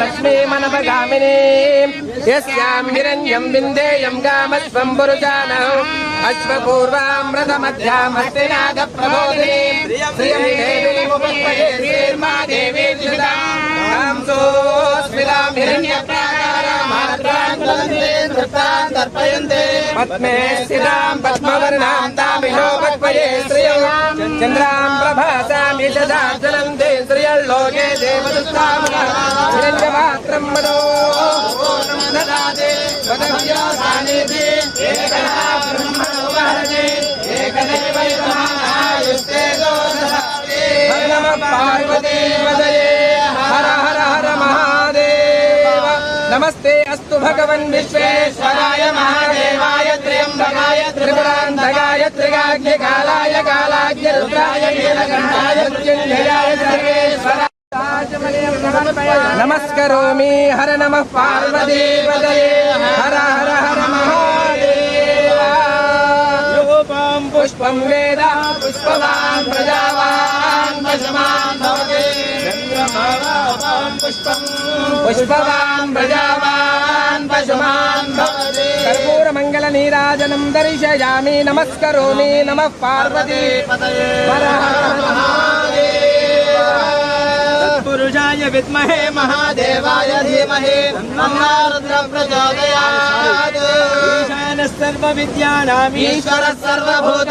लक्ष्मी मनम हिरण्यं विन्देयं कामस्वं पुरुजानौ अश्वपूर्वामृतमध्यां हस्तिनाथप्रबोधिनीं श्रियदेवीमुपस्मये देवीर्मादेवीर्जुतां सोऽस्मितां पद्मे स्थितां पद्मवर्णां तामिहो पद्मये श्रियाँ चन्द्रां प्रभासामि ददां नमस्ते, अस्तु भगवन् विश्वेश्वराय महादेवाय, त्र्यम्बकाय त्रिपुरान्धकाय कालाज्ञ रुद्राय नीलकण्ठाय मृत्युञ्जयाय सर्वेश्वराय नमस्करोमि, हर नमः पार्वतीपदये हर हर हर महादेवां। पुष्पं वेदा, पुष्पवान् प्रजावान् पशमान् भवते। पुष्पम्। दर्शयामि नमस्करोमि नमः पार्वती। पुरुषाय विद्महे महादेवाय धीमहि महारुद्र प्रचोदयात् सर्वविद्यानाम् ईश्वरः सर्वभूत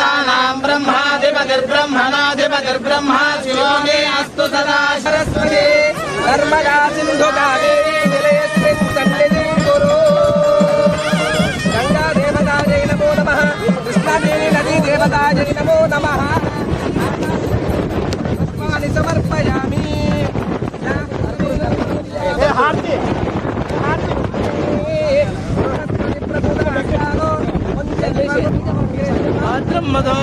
आंध्र मधो